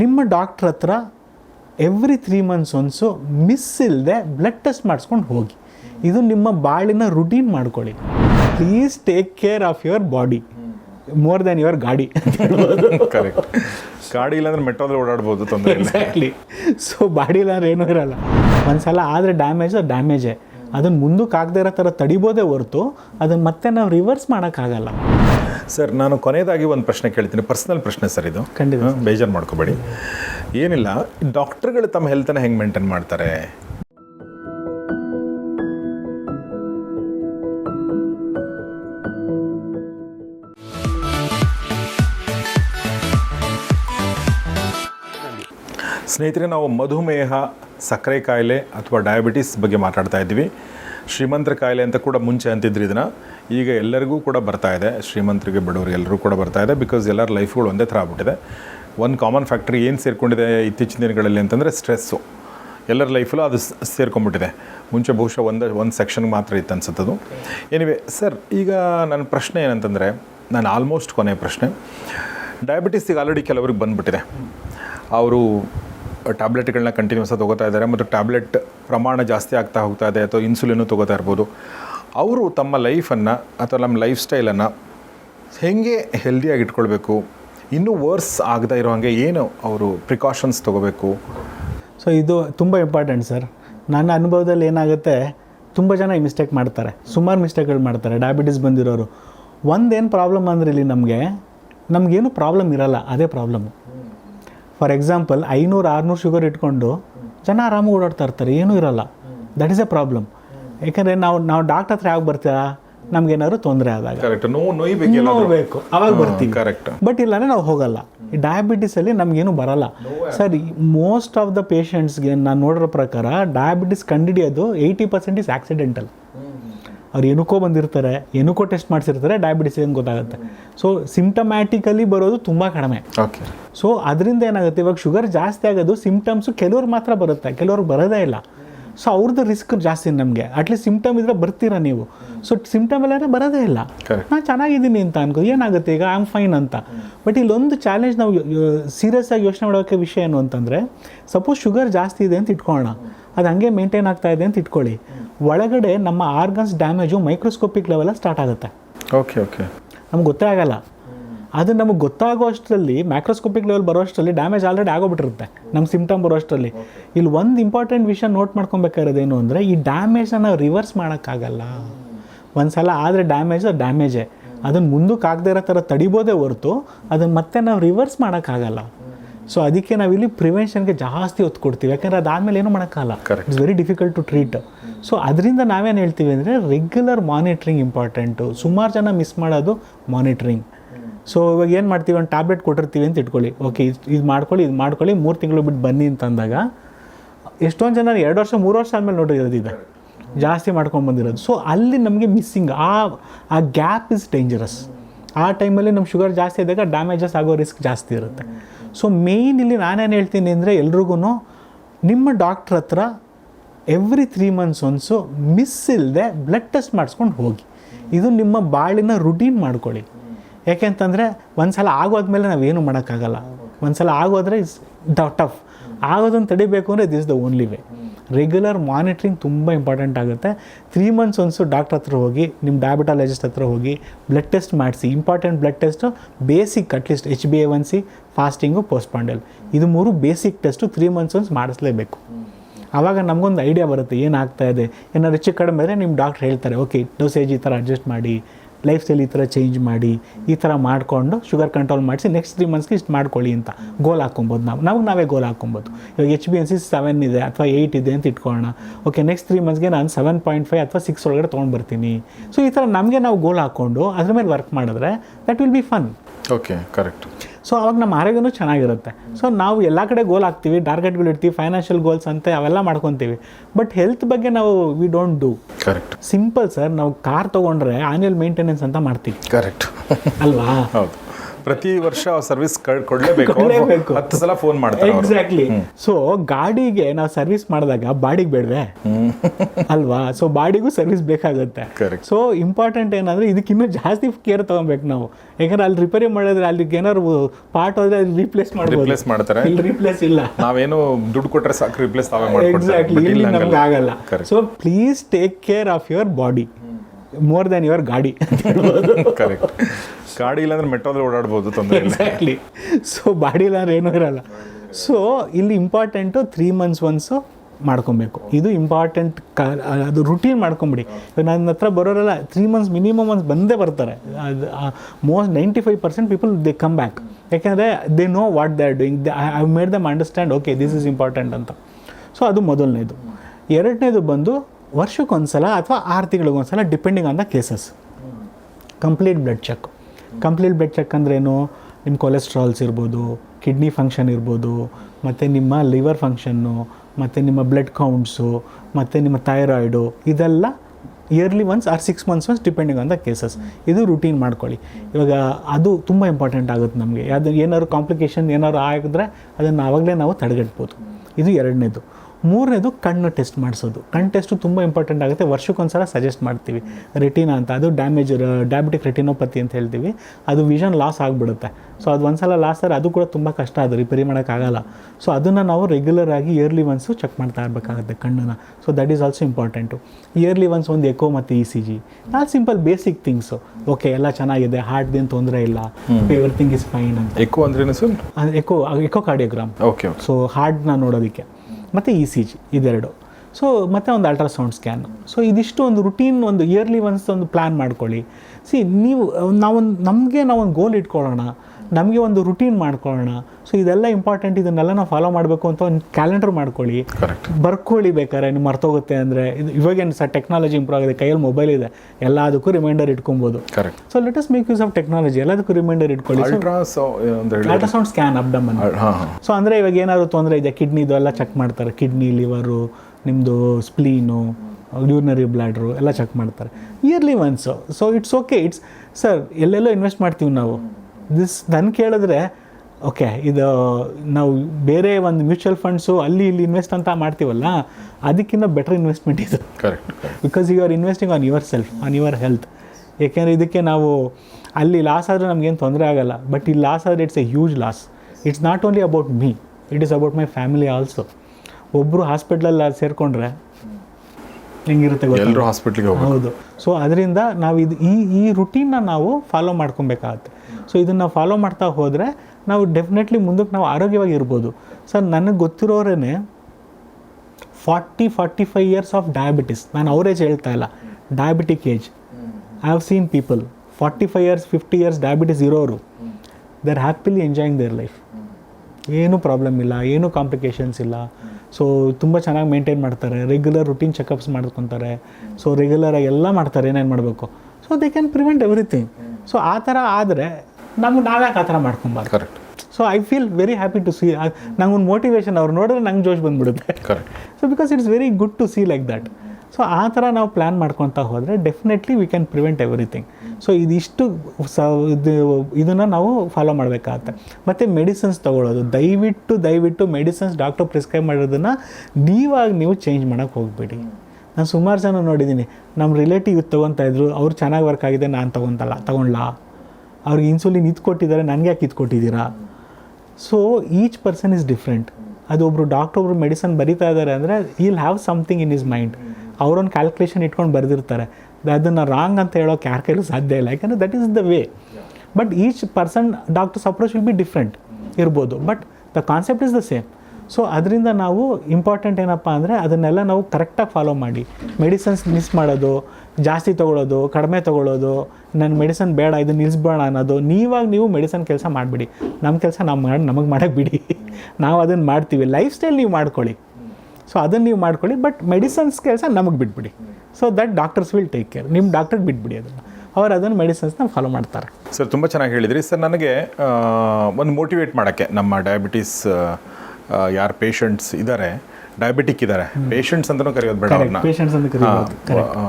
ನಿಮ್ಮ ಡಾಕ್ಟ್ರ್ ಹತ್ರ every three months once miss ಇಲ್ಲದೆ ಬ್ಲಡ್ ಟೆಸ್ಟ್ ಮಾಡಿಸ್ಕೊಂಡು ಹೋಗಿ. ಇದು ನಿಮ್ಮ ಬಾಳಿನ ರುಟೀನ್ ಮಾಡ್ಕೊಳ್ಳಿ. Please take care of your body more than your gaadi correct ಗಾಡಿ ಇಲ್ಲಾಂದ್ರೆ ಮೆಟ್ರೋದಲ್ಲಿ ಓಡಾಡ್ಬೋದು ತೊಂದರೆ ಎಕ್ಸಾಕ್ಟ್ಲಿ ಸೊ ಬಾಡಿ ಇಲ್ಲಾಂದ್ರೆ ಏನೂ ಇರಲ್ಲ. ಒಂದ್ಸಲ ಆದರೆ ಡ್ಯಾಮೇಜ್ ಡ್ಯಾಮೇಜೇ ಅದನ್ನು ಮುಂದಕ್ಕೆ ಆಗದೆ ಇರೋ ಥರ ತಡಿಬೋದೇ ಹೊರತು ಅದನ್ನು ಮತ್ತೆ ನಾವು ರಿವರ್ಸ್ ಮಾಡೋಕ್ಕಾಗಲ್ಲ. ಸರ್ ನಾನು ಕೊನೆಯದಾಗಿ ಒಂದು ಪ್ರಶ್ನೆ ಕೇಳ್ತೀನಿ. ಪರ್ಸನಲ್ ಪ್ರಶ್ನೆ ಸರ್ ಇದು. ಖಂಡಿತ. ಬೇಜಾರು ಮಾಡ್ಕೋಬೇಡಿ. ಏನಿಲ್ಲ ಡಾಕ್ಟರ್ಗಳು ತಮ್ಮ ಹೆಲ್ತನ್ನು ಹೆಂಗೆ ಮೇಂಟೈನ್ ಮಾಡ್ತಾರೆ? ಸ್ನೇಹಿತರೆ ನಾವು ಮಧುಮೇಹ ಸಕ್ಕರೆ ಕಾಯಿಲೆ ಅಥವಾ ಡಯಾಬಿಟಿಸ್ ಬಗ್ಗೆ ಮಾತಾಡ್ತಾ ಇದ್ವಿ ಶ್ರೀಮಂತರ ಕಾಯಿಲೆ ಅಂತ ಕೂಡ ಮುಂಚೆ ಅಂತಿದ್ರು ಇದನ್ನು. ಈಗ ಎಲ್ಲರಿಗೂ ಕೂಡ ಬರ್ತಾ ಇದೆ. ಶ್ರೀಮಂತರಿಗೆ ಬಡವರು ಎಲ್ಲರೂ ಕೂಡ ಬರ್ತಾ ಇದೆ. ಬಿಕಾಸ್ ಎಲ್ಲರ ಲೈಫ್ಗಳು ಒಂದೇ ಥರ ಆಗ್ಬಿಟ್ಟಿದೆ. ಒಂದು ಕಾಮನ್ ಫ್ಯಾಕ್ಟ್ರಿ ಏನು ಸೇರಿಕೊಂಡಿದೆ ಇತ್ತೀಚಿನ ದಿನಗಳಲ್ಲಿ ಅಂತಂದರೆ ಸ್ಟ್ರೆಸ್ಸು ಎಲ್ಲರ ಲೈಫಲ್ಲೂ ಅದು ಸೇರ್ಕೊಂಡ್ಬಿಟ್ಟಿದೆ. ಮುಂಚೆ ಬಹುಶಃ ಒಂದು ಒಂದು ಸೆಕ್ಷನ್ಗೆ ಮಾತ್ರ ಇತ್ತು ಅನ್ಸುತ್ತದು. ಎನಿವೆ ಸರ್ ಈಗ ನನ್ನ ಪ್ರಶ್ನೆ ಏನಂತಂದರೆ, ನಾನು ಆಲ್ಮೋಸ್ಟ್ ಕೊನೆಯ ಪ್ರಶ್ನೆ. ಡಯಾಬಿಟಿಸ್ ಈಗ ಆಲ್ರೆಡಿ ಕೆಲವ್ರಿಗೆ ಬಂದುಬಿಟ್ಟಿದೆ. ಅವರು ಟ್ಯಾಬ್ಲೆಟ್ಗಳನ್ನ ಕಂಟಿನ್ಯೂಸ್ ಆಗಿ ತೊಗೋತಾ ಇದ್ದಾರೆ ಮತ್ತು ಟ್ಯಾಬ್ಲೆಟ್ ಪ್ರಮಾಣ ಜಾಸ್ತಿ ಆಗ್ತಾ ಹೋಗ್ತಾ ಇದೆ ಅಥವಾ ಇನ್ಸುಲಿನ್ನು ತೊಗೋತಾ ಇರ್ಬೋದು. ಅವರು ತಮ್ಮ ಲೈಫನ್ನು ಅಥವಾ ನಮ್ಮ ಲೈಫ್ ಸ್ಟೈಲನ್ನು ಹೇಗೆ ಹೆಲ್ದಿಯಾಗಿ ಇಟ್ಕೊಳ್ಬೇಕು? ಇನ್ನೂ ವರ್ಸ್ ಆಗದೇ ಇರೋ ಹಾಗೆ ಏನು ಅವರು ಪ್ರಿಕಾಷನ್ಸ್ ತೊಗೋಬೇಕು? ಸೊ ಇದು ತುಂಬ ಇಂಪಾರ್ಟೆಂಟ್ ಸರ್ ನನ್ನ ಅನುಭವದಲ್ಲಿ ಏನಾಗುತ್ತೆ, ತುಂಬ ಜನ ಈ ಮಿಸ್ಟೇಕ್ ಮಾಡ್ತಾರೆ. ಸುಮಾರು ಮಿಸ್ಟೇಕ್ಗಳು ಮಾಡ್ತಾರೆ ಡಯಾಬಿಟಿಸ್ ಬಂದಿರೋರು. ಒಂದೇನು ಪ್ರಾಬ್ಲಮ್ ಅಂದರೆ ಇಲ್ಲಿ ನಮಗೆ, ನಮಗೇನು ಪ್ರಾಬ್ಲಮ್ ಇರಲ್ಲ, ಅದೇ ಪ್ರಾಬ್ಲಮ್ಮು ಫಾರ್ ಎಕ್ಸಾಂಪಲ್ ಐನೂರು ಆರುನೂರು ಶುಗರ್ ಇಟ್ಕೊಂಡು ಜನ ಆರಾಮಾಗಿ ಓಡಾಡ್ತಾ ಇರ್ತಾರೆ ಏನೂ ಇರಲ್ಲ. ದಟ್ ಈಸ್ ಎ ಪ್ರಾಬ್ಲಮ್ ಯಾಕಂದರೆ ನಾವು ನಾವು ಡಾಕ್ಟರ್ ಹತ್ರ ಯಾವಾಗ ಬರ್ತೀರಾ? ನಮ್ಗೇನಾದ್ರು ತೊಂದರೆ ಆದಾಗ. ನೋಡ್ಬೇಕು ಅವಾಗ ಬರ್ತೀವಿ. ಕರೆಕ್ಟ್ ಬಟ್ ಇಲ್ಲಾಂದ್ರೆ ನಾವು ಹೋಗಲ್ಲ. ಈ ಡಯಾಬಿಟಿಸಲ್ಲಿ ನಮಗೇನು ಬರಲ್ಲ. ಸರ್ ಮೋಸ್ಟ್ ಆಫ್ ದ ಪೇಷಂಟ್ಸ್ಗೆ ನಾನು ನೋಡಿರೋ ಪ್ರಕಾರ ಡಯಾಬಿಟಿಸ್ ಕಂಡಿಡಿಯೋದು ಏಯ್ಟಿ ಪರ್ಸೆಂಟ್ ಇಸ್ ಆಕ್ಸಿಡೆಂಟಲ್ ಅವ್ರು ಏನಕ್ಕೋ ಬಂದಿರ್ತಾರೆ ಏನಕ್ಕೋ ಟೆಸ್ಟ್ ಮಾಡಿಸಿರ್ತಾರೆ ಡಯಾಬಿಟಿಸ್ ಏನು ಗೊತ್ತಾಗುತ್ತೆ. ಸೊ ಸಿಂಪ್ಟಮ್ಯಾಟಿಕಲಿ ಬರೋದು ತುಂಬ ಕಡಿಮೆ. ಓಕೆ ಸೊ ಅದರಿಂದ ಏನಾಗುತ್ತೆ ಇವಾಗ ಶುಗರ್ ಜಾಸ್ತಿ ಆಗೋದು ಸಿಮ್ಟಮ್ಸು ಕೆಲವ್ರು ಮಾತ್ರ ಬರುತ್ತೆ ಕೆಲವ್ರು ಬರೋದೇ ಇಲ್ಲ. ಸೊ ಅವ್ರದ್ದು ರಿಸ್ಕ್ ಜಾಸ್ತಿ ನಮಗೆ. ಅಟ್ಲೀಸ್ಟ್ ಸಿಮ್ಟಮ್ ಇದ್ರೆ ಬರ್ತೀರಾ ನೀವು? ಸೊ ಸಿಮ್ಟಮ್ ಎಲ್ಲ ಬರೋದೇ ಇಲ್ಲ. ನಾನು ಚೆನ್ನಾಗಿದ್ದೀನಿ ಅಂತ ಅನ್ಕೋ ಏನಾಗುತ್ತೆ ಈಗ ಐ ಆಮ್ ಫೈನ್ ಅಂತ. ಬಟ್ ಇಲ್ಲೊಂದು ಚಾಲೆಂಜ್ ನಾವು ಸೀರಿಯಸ್ ಆಗಿ ಯೋಚನೆ ಮಾಡೋಕ್ಕೆ ವಿಷಯ ಏನು ಅಂತಂದರೆ ಸಪೋಸ್ ಶುಗರ್ ಜಾಸ್ತಿ ಇದೆ ಅಂತ ಇಟ್ಕೊಳ್ಳೋಣ. ಅದು ಹಂಗೆ ಮೇಂಟೈನ್ ಆಗ್ತಾ ಇದೆ ಅಂತ ಇಟ್ಕೊಳ್ಳಿ. ಒಳಗಡೆ ನಮ್ಮ ಆರ್ಗನ್ಸ್ ಡ್ಯಾಮೇಜು ಮೈಕ್ರೋಸ್ಕೋಪಿಕ್ ಲೆವೆಲಲ್ಲಿ ಸ್ಟಾರ್ಟ್ ಆಗುತ್ತೆ. ಓಕೆ ಓಕೆ ನಮ್ಗೆ ಗೊತ್ತೇ ಆಗಲ್ಲ. ಅದು ನಮಗೆ ಗೊತ್ತಾಗೋ ಅಷ್ಟರಲ್ಲಿ ಮ್ಯಾಕ್ರೋಸ್ಕೋಪಿಕ್ ಲೆವೆಲ್ ಬರೋ ಅಷ್ಟರಲ್ಲಿ ಡ್ಯಾಮೇಜ್ ಆಲ್ರೆಡಿ ಆಗೋಗ್ಬಿಟ್ಟಿರುತ್ತೆ ನಮ್ಮ ಸಿಮ್ಟಮ್ ಬರೋ ಅಷ್ಟರಲ್ಲಿ ಇಲ್ಲಿ ಒಂದು ಇಂಪಾರ್ಟೆಂಟ್ ವಿಷಯ ನೋಟ್ ಮಾಡ್ಕೊಬೇಕಾಗಿರೋದೇನು ಅಂದರೆ ಈ ಡ್ಯಾಮೇಜನ್ನು ನಾವು ರಿವರ್ಸ್ ಮಾಡೋಕ್ಕಾಗಲ್ಲ. ಒಂದು ಸಲ ಆದರೆ ಡ್ಯಾಮೇಜ್ ಡ್ಯಾಮೇಜೇ ಅದನ್ನು ಮುಂದಕ್ಕೆ ಆಗದೆ ಇರೋ ಥರ ತಡಿಬೋದೇ ಹೊರತು ಅದನ್ನು ಮತ್ತೆ ನಾವು ರಿವರ್ಸ್ ಮಾಡೋಕ್ಕಾಗಲ್ಲ. ಸೊ ಅದಕ್ಕೆ ನಾವಿಲ್ಲಿ ಪ್ರಿವೆನ್ಷನ್ಗೆ ಜಾಸ್ತಿ ಒತ್ತು ಕೊಡ್ತೀವಿ. ಯಾಕಂದರೆ ಅದಾದಮೇಲೆ ಏನೂ ಮಾಡೋಕ್ಕಲ್ಲ. It's very difficult to treat so ಅದರಿಂದ ನಾವೇನು ಹೇಳ್ತೀವಿ ಅಂದರೆ ರೆಗ್ಯುಲರ್ ಮಾನಿಟ್ರಿಂಗ್ ಇಂಪಾರ್ಟೆಂಟು ಸುಮಾರು ಜನ ಮಿಸ್ ಮಾಡೋದು ಮಾನಿಟ್ರಿಂಗ್ ಸೊ ಇವಾಗ ಏನು ಮಾಡ್ತೀವಿ? ಒಂದು ಟ್ಯಾಬ್ಲೆಟ್ ಕೊಟ್ಟಿರ್ತೀವಿ ಅಂತ ಇಟ್ಕೊಳ್ಳಿ. ಓಕೆ ಇದು ಇದು ಮಾಡ್ಕೊಳ್ಳಿ ಇದು ಮಾಡ್ಕೊಳ್ಳಿ ಮೂರು ತಿಂಗಳು ಬಿಟ್ಟು ಬನ್ನಿ ಅಂತಂದಾಗ ಎಷ್ಟೊಂದು ಜನ ಎರಡು ವರ್ಷ ಮೂರು ವರ್ಷ ಆದಮೇಲೆ ನೋಡಿ ಇರೋದಿದೆ ಜಾಸ್ತಿ ಮಾಡ್ಕೊಂಡು ಬಂದಿರೋದು. ಸೊ ಅಲ್ಲಿ ನಮಗೆ ಮಿಸ್ಸಿಂಗ್ ಆ ಆ ಗ್ಯಾಪ್ ಇಸ್ ಡೇಂಜರಸ್ ಆ ಟೈಮಲ್ಲಿ ನಮ್ಮ ಶುಗರ್ ಜಾಸ್ತಿ ಇದ್ದಾಗ ಡ್ಯಾಮೇಜಸ್ ಆಗೋ ರಿಸ್ಕ್ ಜಾಸ್ತಿ ಇರುತ್ತೆ. ಸೊ ಮೇಯ್ನ್ ಇಲ್ಲಿ ನಾನೇನು ಹೇಳ್ತೀನಿ ಅಂದರೆ ಎಲ್ರಿಗೂ ನಿಮ್ಮ ಡಾಕ್ಟ್ರ್ ಹತ್ರ every three months once miss ಇಲ್ಲದೆ ಬ್ಲಡ್ ಟೆಸ್ಟ್ ಮಾಡಿಸ್ಕೊಂಡು ಹೋಗಿ. ಇದು ನಿಮ್ಮ ಬಾಳಿನ ರುಟೀನ್ ಮಾಡ್ಕೊಳ್ಳಿ. ಯಾಕೆಂತಂದರೆ ಒಂದು ಸಲ ಆಗೋದ್ಮೇಲೆ ನಾವೇನು ಮಾಡೋಕ್ಕಾಗಲ್ಲ. ಒಂದು ಸಲ ಆಗೋದ್ರೆ ಇಸ್ ದ ಟಫ್ ಆಗೋದನ್ನು ತಡಿಬೇಕು ಅಂದರೆ this the only way regular monitoring ತುಂಬ ಇಂಪಾರ್ಟೆಂಟ್ ಆಗುತ್ತೆ. ತ್ರೀ ಮಂತ್ಸ್ ಒನ್ಸು ಡಾಕ್ಟ್ರ್ ಹತ್ರ ಹೋಗಿ ನಿಮ್ಮ ಡಯಾಬಿಟಾಲಜಿಸ್ಟ್ ಹತ್ರ ಹೋಗಿ ಬ್ಲಡ್ ಟೆಸ್ಟ್ ಮಾಡಿಸಿ. Important blood test basic at least H B A one C fasting postprandial ಇದು ಮೂರು basic test three months once ಮಾಡಿಸ್ಲೇಬೇಕು. ಆವಾಗ ನಮಗೊಂದು ಐಡಿಯಾ ಬರುತ್ತೆ, ಏನಾಗ್ತಾ ಇದೆ. ಏನಾದ್ರು ಹೆಚ್ಚು ಕಡಿಮೆ ಆದರೆ ನಿಮ್ಮ ಡಾಕ್ಟ್ರ್ ಹೇಳ್ತಾರೆ ಓಕೆ ಡೋಸೇಜ್ ಈ ಥರ ಅಡ್ಜಸ್ಟ್ ಮಾಡಿ. ಲೈಫ್ ಸ್ಟೈಲ್ ಈ ಥರ ಚೇಂಜ್ ಮಾಡಿ, ಈ ಥರ ಮಾಡಿಕೊಂಡು ಶುಗರ್ ಕಂಟ್ರೋಲ್ ಮಾಡಿಸಿ ನೆಕ್ಸ್ಟ್ ತ್ರೀ ಮಂತ್ಸ್ಗೆ ಇಷ್ಟು ಮಾಡ್ಕೊಳ್ಳಿ ಅಂತ ಗೋಲ್ ಹಾಕೊಬೋದು ನಾವು. ನಮಗೆ ನಾವೇ ಗೋಲ್ ಹಾಕೊಬೋದು ಇವಾಗ H B N C seven ಇದೆ ಅಥವಾ ಏಯ್ಟ್ ಇದೆ ಅಂತ ಇಟ್ಕೊಳ್ಳೋಣ. ಓಕೆ ನೆಕ್ಸ್ಟ್ ತ್ರೀ ಮಂತ್ಸ್ಗೆ ನಾನು ಸೆವೆನ್ ಪಾಯಿಂಟ್ ಫೈವ್ ಅಥವಾ ಸಿಕ್ಸ್ ಒಳಗಡೆ ತೊಗೊಂಡು ಬರ್ತೀನಿ. ಸೊ ಈ ಥರ ನಮಗೆ ನಾವು ಗೋಲ್ ಹಾಕ್ಕೊಂಡು ಅದ್ರ ಮೇಲೆ ವರ್ಕ್ ಮಾಡಿದ್ರೆ that will be fun okay correct so ಅವಾಗ ನಮ್ಮ ಆರೋಗ್ಯನೂ ಚೆನ್ನಾಗಿರುತ್ತೆ. ಸೊ ನಾವು ಎಲ್ಲ ಕಡೆ ಗೋಲ್ ಹಾಕ್ತೀವಿ ಟಾರ್ಗೆಟ್ಗಳು ಇಡ್ತೀವಿ ಫೈನಾನ್ಷಿಯಲ್ ಗೋಲ್ಸ್ ಅಂತ ಅವೆಲ್ಲ ಮಾಡ್ಕೊತೀವಿ. ಬಟ್ ಹೆಲ್ತ್ ಬಗ್ಗೆ ನಾವು we don't do correct simple sir ನಾವು ಕಾರ್ ತೊಗೊಂಡ್ರೆ ಆನ್ಯಲ್ ಮೇಂಟೆನೆನ್ಸ್ ಅಂತ ಮಾಡ್ತೀವಿ. ಕರೆಕ್ಟ್ ಅಲ್ವಾ? ಹೌದು. ಪ್ರತಿ ವರ್ಷ ಸರ್ವಿಸ್ ಕೊಡ್ಲೇಬೇಕು. ಹತ್ತು ಸಲ ಫೋನ್ ಮಾಡ್ತಾರೆ ಎಕ್ಸಾಕ್ಟ್ಲಿ ಸೊ ಗಾಡಿಗೆ ನಾವು ಸರ್ವಿಸ್ ಮಾಡಿದಾಗ ಬಾಡಿಗೆ ಬೇಡವೆ? ಅಲ್ವಾ? ಸೊ ಬಾಡಿಗೂ ಸರ್ವಿಸ್ ಬೇಕಾಗುತ್ತೆ. ಸೊ ಇಂಪಾರ್ಟೆಂಟ್ ಏನಂದ್ರೆ ಇದಕ್ಕೆ ಇನ್ನೂ ಜಾಸ್ತಿ ಕೇರ್ ತಗೊಬೇಕು ನಾವು. ಯಾಕಂದ್ರೆ ಅಲ್ಲಿ ರಿಪೇರಿ ಮಾಡಿದ್ರೆ ಅಲ್ಲಿ ಏನಾದ್ರು ಪಾರ್ಟ್ ಹೋದ್ರೆ ರೀಪ್ಲೇಸ್ ಮಾಡಿ Replace ಮಾಡ್ತಾರೆ. ಇಲ್ಲಿ ರೀಪ್ಲೇಸ್ ಇಲ್ಲ. ನಾವೇನು ದುಡ್ಡು ಕೊಟ್ಟರೆ ಸಾಕು ರಿಪ್ಲೇಸ್ ತಾವೇ ಮಾಡ್ಕೊಡ್ತಾರೆ ಎಕ್ಸಾಕ್ಟ್ಲಿ ಇಲ್ಲಿ ನಮ್ಗೆ ಆಗಲ್ಲ. So please take care of your body more than your gaadi correct ಗಾಡಿ ಇಲ್ಲಾಂದ್ರೆ ಮೆಟ್ರೋದಲ್ಲಿ ಓಡಾಡ್ಬೋದು ತೊಂದರೆ ಎಕ್ಸಾಕ್ಟ್ಲಿ ಸೊ ಬಾಡಿ ಇಲ್ಲಾಂದ್ರೆ ಏನೂ ಇರಲ್ಲ. ಸೊ ಇಲ್ಲಿ ಇಂಪಾರ್ಟೆಂಟು ತ್ರೀ ಮಂತ್ಸ್ ಒನ್ಸು ಮಾಡ್ಕೊಬೇಕು. ಇದು ಇಂಪಾರ್ಟೆಂಟ್ ಕ ಅದು ರುಟೀನ್ ಮಾಡ್ಕೊಂಬಿಡಿ. ನನ್ನ ಹತ್ರ ಬರೋರೆಲ್ಲ ತ್ರೀ ಮಂತ್ಸ್ ಮಿನಿಮಮ್ ಒನ್ಸ್ ಬಂದೇ ಬರ್ತಾರೆ. ಅದು most ninety five percent people they come back ಯಾಕೆಂದರೆ they know what they are doing I made them understand okay this is important ಅಂತ. ಸೊ ಅದು ಮೊದಲನೇದು. ಎರಡನೇದು ಬಂದು ವರ್ಷಕ್ಕೊಂದ್ಸಲ ಅಥವಾ ಆರು ತಿಂಗಳಿಗೊಂದ್ಸಲ depending on the cases complete blood check complete blood check ಅಂದ್ರೇನು ನಿಮ್ಮ ಕೊಲೆಸ್ಟ್ರಾಲ್ಸ್ ಇರ್ಬೋದು ಕಿಡ್ನಿ ಫಂಕ್ಷನ್ ಇರ್ಬೋದು, ಮತ್ತು ನಿಮ್ಮ ಲಿವರ್ ಫಂಕ್ಷನ್ನು ಮತ್ತು ನಿಮ್ಮ ಬ್ಲಡ್ ಕೌಂಟ್ಸು ಮತ್ತು ನಿಮ್ಮ ಥೈರಾಯ್ಡು ಇದೆಲ್ಲ yearly once or six months once depending on the cases ಇದು ರುಟೀನ್ ಮಾಡ್ಕೊಳ್ಳಿ. ಇವಾಗ ಅದು ತುಂಬ ಇಂಪಾರ್ಟೆಂಟ್ ಆಗುತ್ತೆ ನಮಗೆ. ಅದು ಏನಾದ್ರು ಕಾಂಪ್ಲಿಕೇಶನ್ ಏನಾದ್ರು ಆಗಿದ್ರೆ ಅದನ್ನು ಆವಾಗಲೇ ನಾವು ತಡೆಗಟ್ಬೋದು. ಇದು ಎರಡನೇದು. ಮೂರನೇದು ಕಣ್ಣು ಟೆಸ್ಟ್ ಮಾಡಿಸೋದು. ಕಣ್ಣು ಟೆಸ್ಟು ತುಂಬ ಇಂಪಾರ್ಟೆಂಟ್ ಆಗುತ್ತೆ. ವರ್ಷಕ್ಕೊಂದ್ಸಲ ಸಜೆಸ್ಟ್ ಮಾಡ್ತೀವಿ. ರೆಟಿನಾ ಅಂತ. ಅದು ಡ್ಯಾಮೇಜ್ ಡಯಾಬಿಟಿಕ್ ರೆಟಿನೋಪತಿ ಅಂತ ಹೇಳ್ತೀವಿ. ಅದು ವಿಷನ್ ಲಾಸ್ ಆಗಿಬಿಡುತ್ತೆ. ಸೊ ಅದು ಒಂದ್ಸಲ ಲಾಸ್ ಆದರೆ ಅದು ಕೂಡ ತುಂಬ ಕಷ್ಟ. ಅದು ರಿಪೇರಿ ಮಾಡೋಕ್ಕಾಗಲ್ಲ. ಸೊ ಅದನ್ನು ನಾವು ರೆಗ್ಯುಲರ್ ಆಗಿ ಇಯರ್ಲಿ ಒನ್ಸು ಚೆಕ್ ಮಾಡ್ತಾ ಇರಬೇಕಾಗುತ್ತೆ ಕಣ್ಣನ್ನು. So that is also important yearly once ಒಂದು ಎಕೋ ಮತ್ತು E C G not simple basic things okay ಎಲ್ಲ ಚೆನ್ನಾಗಿದೆ. ಹಾರ್ಟ್ದೇನು ತೊಂದರೆ ಇಲ್ಲ. ಎವ್ರಿಥಿಂಗ್ ಇಸ್ ಫೈನ್ ಅಂತ. ಎಕೋ ಅಂದ್ರೆ sir? Echo echocardiogram okay so ಹಾರ್ಟ್ನ ನೋಡೋದಕ್ಕೆ. ಮತ್ತು ಇ ಸಿ ಜಿ ಇದೆರಡು. ಸೊ ಮತ್ತು ಒಂದು ಅಲ್ಟ್ರಾಸೌಂಡ್ ಸ್ಕ್ಯಾನ್ ಸೊ ಇದಿಷ್ಟು ಒಂದು ರುಟೀನ್ ಒಂದು ಇಯರ್ಲಿ ಒನ್ಸ್ ಒಂದು ಪ್ಲ್ಯಾನ್ ಮಾಡ್ಕೊಳ್ಳಿ. ಸಿ ನೀವು, ನಾವೊಂದು, ನಮಗೆ ನಾವೊಂದು ಗೋಲ್ ಇಟ್ಕೊಳ್ಳೋಣ. ನಮಗೆ ಒಂದು ರುಟೀನ್ ಮಾಡ್ಕೊಳ್ಳೋಣ. ಸೊ ಇದೆಲ್ಲ ಇಂಪಾರ್ಟೆಂಟ್ ಇದನ್ನೆಲ್ಲ ನಾವು ಫಾಲೋ ಮಾಡಬೇಕು ಅಂತ ಒಂದು ಕ್ಯಾಲೆಂಡರ್ ಮಾಡ್ಕೊಳ್ಳಿ. ಕರೆಕ್ಟ್ ಬರ್ಕೊಳ್ಳಿ ಬೇಕಾದ್ರೆ ನಿಮ್ಗೆ ಮರ್ತೋಗುತ್ತೆ ಅಂದರೆ ಇದು ಇವಾಗೇನು ಸರ್ ಟೆಕ್ನಾಲಜಿ ಇಂಪ್ರೂವ್ ಆಗಿದೆ ಕೈಯಲ್ಲಿ ಮೊಬೈಲ್ ಇದೆ ಎಲ್ಲದಕ್ಕೂ reminder ಇಟ್ಕೊಬೋದು. Correct so let us make use of technology ಎಲ್ಲದಕ್ಕೂ ರಿಮೈಂಡರ್ ಇಟ್ಕೊಳ್ಳಿ. Ultrasound scan abdomen so ಅಂದರೆ ಇವಾಗ ಏನಾದ್ರು ತೊಂದರೆ ಇದೆ ಕಿಡ್ನಿದು ಎಲ್ಲ ಚೆಕ್ ಮಾಡ್ತಾರೆ. ಕಿಡ್ನಿ ಲಿವರು ನಿಮ್ಮದು ಸ್ಪ್ಲೀನು ಯೂರಿನರಿ ಬ್ಲ್ಯಾಡ್ರು ಎಲ್ಲ ಚೆಕ್ ಮಾಡ್ತಾರೆ. Yearly once so it's okay it's sir ಎಲ್ಲೆಲ್ಲೋ ಇನ್ವೆಸ್ಟ್ ಮಾಡ್ತೀವಿ ನಾವು. ದಿಸ್ ನನ್ನ ಕೇಳಿದ್ರೆ ಓಕೆ ಇದು ನಾವು ಬೇರೆ ಒಂದು ಮ್ಯೂಚುವಲ್ ಫಂಡ್ಸು ಅಲ್ಲಿ ಇಲ್ಲಿ ಇನ್ವೆಸ್ಟ್ ಅಂತ ಮಾಡ್ತೀವಲ್ಲ ಅದಕ್ಕಿಂತ ಬೆಟರ್ ಇನ್ವೆಸ್ಟ್ಮೆಂಟ್ ಇದು. Correct because you are investing on yourself on your health ಏಕೆಂದರೆ ಇದಕ್ಕೆ ನಾವು ಅಲ್ಲಿ ಲಾಸ್ ಆದರೆ ನಮಗೇನು ತೊಂದರೆ ಆಗಲ್ಲ ಬಟ್ ಇಲ್ಲಿ ಲಾಸ್ ಆದರೆ it's a huge loss it's not only about me it is about my family also ಒಬ್ಬರು ಹಾಸ್ಪಿಟ್ಲಲ್ಲಿ ಸೇರಿಕೊಂಡ್ರೆ ಹೆಂಗಿರುತ್ತೆ ಎಲ್ಲರೂ ಹಾಸ್ಪಿಟ್ಲಿಗೆ ಹೌದು. ಸೊ ಅದರಿಂದ ನಾವು ಇದು ಈ ಈ ರುಟೀನ್ನ ನಾವು ಫಾಲೋ ಮಾಡ್ಕೊಬೇಕಾಗತ್ತೆ. ಸೊ ಇದನ್ನು ಫಾಲೋ ಮಾಡ್ತಾ ಹೋದರೆ ನಾವು ಡೆಫಿನೆಟ್ಲಿ ಮುಂದಕ್ಕೆ ನಾವು ಆರೋಗ್ಯವಾಗಿ ಇರ್ಬೋದು. ಸರ್ ನನಗೆ ಗೊತ್ತಿರೋರೇ forty forty five years of diabetes ನಾನು ಅವರೇಜ್ ಹೇಳ್ತಾ ಇಲ್ಲ. Diabetic age I have seen people forty five years fifty years diabetes ಇರೋರು. They are happily enjoying their life ಏನೂ ಪ್ರಾಬ್ಲಮ್ ಇಲ್ಲ, ಏನೂ ಕಾಂಪ್ಲಿಕೇಶನ್ಸ್ ಇಲ್ಲ. ಸೊ ತುಂಬ ಚೆನ್ನಾಗಿ ಮೇಂಟೈನ್ ಮಾಡ್ತಾರೆ. ರೆಗ್ಯುಲರ್ ರುಟೀನ್ ಚೆಕಪ್ಸ್ ಮಾಡ್ಕೊತಾರೆ. ಸೊ ರೆಗ್ಯುಲರಾಗಿ ಎಲ್ಲ ಮಾಡ್ತಾರೆ. ಏನೇನು ಮಾಡಬೇಕು? So they can prevent everything so ಆ ಥರ ಆದರೆ ನಮ್ಗೆ ನಾವ್ಯಾಕೆ ಆ ಥರ ಮಾಡ್ಕೊಬಾರ್ದು. Correct so I feel very happy to see ನಂಗೊಂದು ಮೋಟಿವೇಶನ್ ಅವ್ರು ನೋಡಿದ್ರೆ ನಂಗೆ ಜೋಶ್ ಬಂದ್ಬಿಡುತ್ತೆ. Correct so because it's very good to see like that so ಆ ಥರ ನಾವು ಪ್ಲ್ಯಾನ್ ಮಾಡ್ಕೊತಾ ಹೋದರೆ definitely we can prevent everything so ಇದಿಷ್ಟು ಸ ಇದು ಇದನ್ನು ನಾವು ಫಾಲೋ ಮಾಡಬೇಕಾಗತ್ತೆ. ಮತ್ತು ಮೆಡಿಸಿನ್ಸ್ ತೊಗೊಳ್ಳೋದು ದಯವಿಟ್ಟು ದಯವಿಟ್ಟು ಮೆಡಿಸಿನ್ಸ್ ಡಾಕ್ಟರ್ ಪ್ರಿಸ್ಕ್ರೈಬ್ ಮಾಡೋದನ್ನು ನೀವಾಗಿ ನೀವು ಚೇಂಜ್ ಮಾಡೋಕ್ಕೆ ಹೋಗಬೇಡಿ. ನಾನು ಸುಮಾರು ಜನ ನೋಡಿದ್ದೀನಿ ನಮ್ಮ ರಿಲೇಟಿವ್ ತೊಗೊತಾ ಇದ್ರು. ಅವ್ರು ಚೆನ್ನಾಗಿ ವರ್ಕ್ ಆಗಿದೆ ನಾನು ತೊಗೊತಲ್ಲ ತೊಗೊಳ್ಲಾ ಅವ್ರಿಗೆ ಇನ್ಸುಲಿನ್ ಇದು ಕೊಟ್ಟಿದ್ದಾರೆ ನನಗೆ ಯಾಕೆ ಇದು ಕೊಟ್ಟಿದ್ದೀರಾ so each person is different ಅದು ಒಬ್ಬರು ಡಾಕ್ಟರ್ ಒಬ್ಬರು ಮೆಡಿಸನ್ ಬರಿತಾ ಇದ್ದಾರೆ ಅಂದರೆ he'll have something in his mind ಅವರೊಂದು ಕ್ಯಾಲ್ಕುಲೇಷನ್ ಇಟ್ಕೊಂಡು ಬರೆದಿರ್ತಾರೆ. ಅದನ್ನು ರಾಂಗ್ ಅಂತ ಹೇಳೋಕೆ ಯಾರ ಕೈಲೂ ಸಾಧ್ಯ ಇಲ್ಲ. ಯಾಕಂದರೆ that is the way but each person doctor's approach will be different ಇರ್ಬೋದು. But the concept is the same so ಅದರಿಂದ ನಾವು ಇಂಪಾರ್ಟೆಂಟ್ ಏನಪ್ಪ ಅಂದರೆ ಅದನ್ನೆಲ್ಲ ನಾವು ಕರೆಕ್ಟಾಗಿ ಫಾಲೋ ಮಾಡಿ. ಮೆಡಿಸನ್ಸ್ ಮಿಸ್ ಮಾಡೋದು ಜಾಸ್ತಿ ತೊಗೊಳ್ಳೋದು, ಕಡಿಮೆ ತೊಗೊಳ್ಳೋದು ನನ್ನ ಮೆಡಿಸನ್ ಬೇಡ, ಇದು ನಿಲ್ಲಿಸ್ಬೇಡ ಅನ್ನೋದು, ನೀವಾಗ ನೀವು ಮೆಡಿಸನ್ ಕೆಲಸ ಮಾಡಿಬಿಡಿ. ನಮ್ಮ ಕೆಲಸ ನಾವು ಮಾಡಿ, ನಮಗೆ ಮಾಡೋಕ್ಕೆ ಬಿಡಿ ನಾವು ಅದನ್ನು ಮಾಡ್ತೀವಿ. ಲೈಫ್ ಸ್ಟೈಲ್ ನೀವು ಮಾಡ್ಕೊಳ್ಳಿ. ಸೊ ಅದನ್ನು ನೀವು ಮಾಡ್ಕೊಳ್ಳಿ ಬಟ್ ಮೆಡಿಸನ್ಸ್ ಕೆಲಸ ನಮಗೆ ಬಿಟ್ಬಿಡಿ. So that doctors will take care ನಿಮ್ಮ ಡಾಕ್ಟರ್ ಬಿಟ್ಬಿಡಿ ಅದನ್ನು. ಅವ್ರು ಅದನ್ನು ಮೆಡಿಸನ್ಸ್ನ ಫಾಲೋ ಮಾಡ್ತಾರೆ. ಸರ್, ತುಂಬ ಚೆನ್ನಾಗಿ ಹೇಳಿದ್ರಿ. ಸರ್, ನನಗೆ ಒಂದು ಮೋಟಿವೇಟ್ ಮಾಡೋಕ್ಕೆ ನಮ್ಮ ಡಯಾಬಿಟೀಸ್ ಯಾರು ಪೇಷಂಟ್ಸ್ ಇದ್ದಾರೆ ಡಯಾಬಿಟಿಕ್ ಇದ್ದಾರೆ ಪೇಷಂಟ್ಸ್ ಅಂತಲೂ ಕರೆಯೋದು ಬೇಡ ಅವ್ರನ್ನ.